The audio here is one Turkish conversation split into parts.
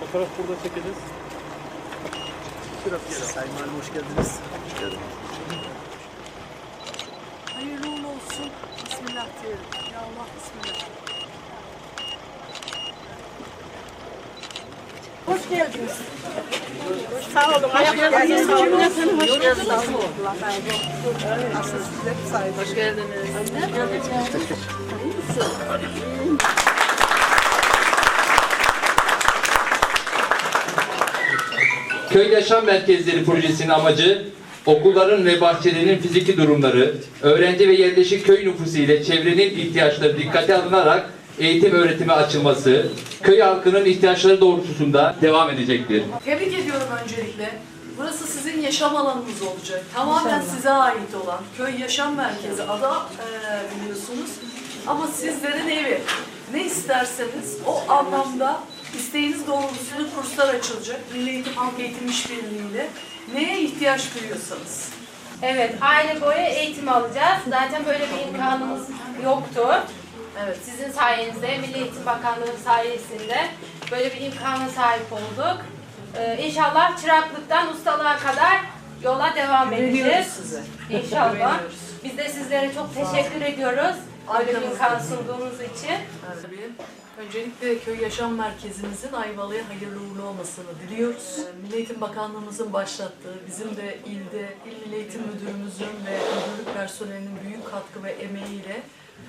Fotoğraf burada çekeceğiz. Biraz geri. Sayın Valim hoş geldiniz. Hayırlı uğurlu olsun. Bismillah diyelim. Ya Allah bismillah. Hoş geldiniz. Sağ olun. Hoş geldiniz. Hoş geldiniz. Nasıl size saygı. Hoş geldiniz. Köy Yaşam Merkezleri projesinin amacı okulların ve bahçelerinin fiziki durumları, öğrenci ve yerleşik köy nüfusu ile çevrenin ihtiyaçları dikkate alınarak eğitim öğretime açılması, köy halkının ihtiyaçları doğrultusunda devam edecektir. Tebrik ediyorum öncelikle. Burası sizin yaşam alanınız olacak. Tamamen size ait olan köy yaşam merkezi adı eee, biliyorsunuz. Ama sizlerin evi. Ne isterseniz o anlamda isteğiniz doğrultusunda kurslar açılacak. Milli Eğitim Halk Eğitim İşbirliği'yle. Neye ihtiyaç duyuyorsanız. Evet, aile boyu eğitim alacağız. Zaten böyle bir imkanımız yoktu. Evet. Sizin sayenizde, Milli Eğitim Bakanlığı sayesinde böyle bir imkana sahip olduk. Ee, inşallah çıraklıktan ustalığa kadar yola devam edeceğiz. size. İnşallah. Biz de sizlere çok teşekkür ediyoruz. Arkamızda. imkan sunduğunuz için. Tabii. Öncelikle Köy Yaşam Merkezimizin Ayvalık'a hayırlı uğurlu olmasını diliyoruz. Milli Eğitim Bakanlığımızın başlattığı, bizim de ilde İl Milli Eğitim Müdürümüzün ve müdürlük personelinin büyük katkı ve emeğiyle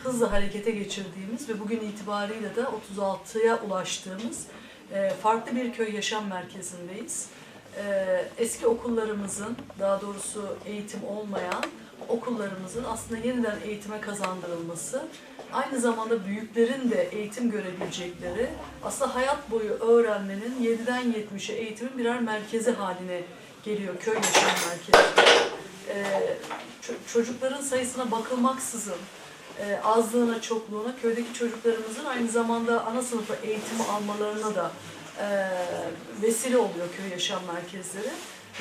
hızlı harekete geçirdiğimiz ve bugün itibariyle de 36'ya ulaştığımız e, farklı bir köy yaşam merkezindeyiz. Ee, Eski okullarımızın, daha doğrusu eğitim olmayan okullarımızın aslında yeniden eğitime kazandırılması, aynı zamanda büyüklerin de eğitim görebilecekleri, aslında hayat boyu öğrenmenin 7'den 70'e eğitimin birer merkezi haline geliyor köy yaşam merkezi. Ee, ço- çocukların sayısına bakılmaksızın, e, azlığına, çokluğuna, köydeki çocuklarımızın aynı zamanda ana sınıfa eğitimi almalarına da e, vesile oluyor köy yaşam merkezleri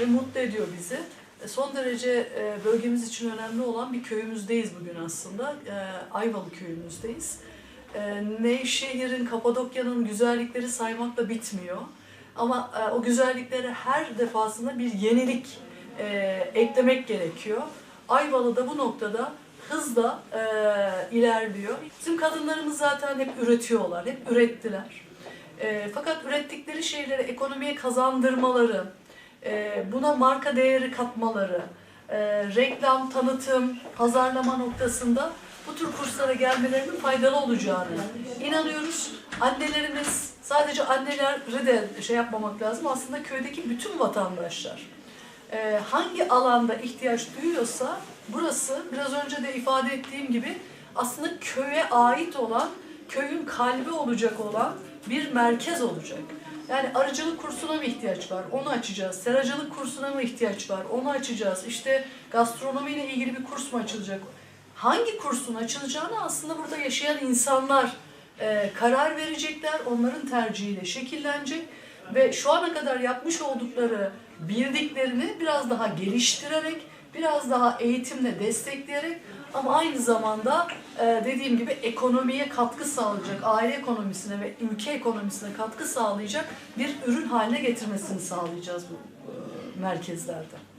ve mutlu ediyor bizi. E, Son derece e, bölgemiz için önemli olan bir köyümüzdeyiz bugün aslında. E, Ayvalı köyümüzdeyiz. E, Nevşehir'in, Kapadokya'nın güzellikleri saymakla bitmiyor. Ama e, o güzelliklere her defasında bir yenilik e, eklemek gerekiyor. Ayvalı da bu noktada hızla e, ilerliyor. Bizim kadınlarımız zaten hep üretiyorlar, hep ürettiler. E, fakat ürettikleri şeyleri ekonomiye kazandırmaları, e, buna marka değeri katmaları, e, reklam, tanıtım, pazarlama noktasında bu tür kurslara gelmelerinin faydalı olacağını inanıyoruz. Annelerimiz, sadece anneleri de şey yapmamak lazım. Aslında köydeki bütün vatandaşlar e, hangi alanda ihtiyaç duyuyorsa burası biraz önce de ifade ettiğim gibi aslında köye ait olan, köyün kalbi olacak olan bir merkez olacak. Yani arıcılık kursuna mı ihtiyaç var? Onu açacağız. Seracılık kursuna mı ihtiyaç var? Onu açacağız. İşte gastronomiyle ilgili bir kurs mu açılacak? Hangi kursun açılacağını aslında burada yaşayan insanlar e, karar verecekler. Onların tercihiyle şekillenecek ve şu ana kadar yapmış oldukları bildiklerini biraz daha geliştirerek, biraz daha eğitimle destekleyerek ama aynı zamanda e, dediğim gibi ekonomiye katkı sağlayacak, aile ekonomisine ve ülke ekonomisine katkı sağlayacak bir ürün haline getirmesini sağlayacağız bu e, merkezlerde.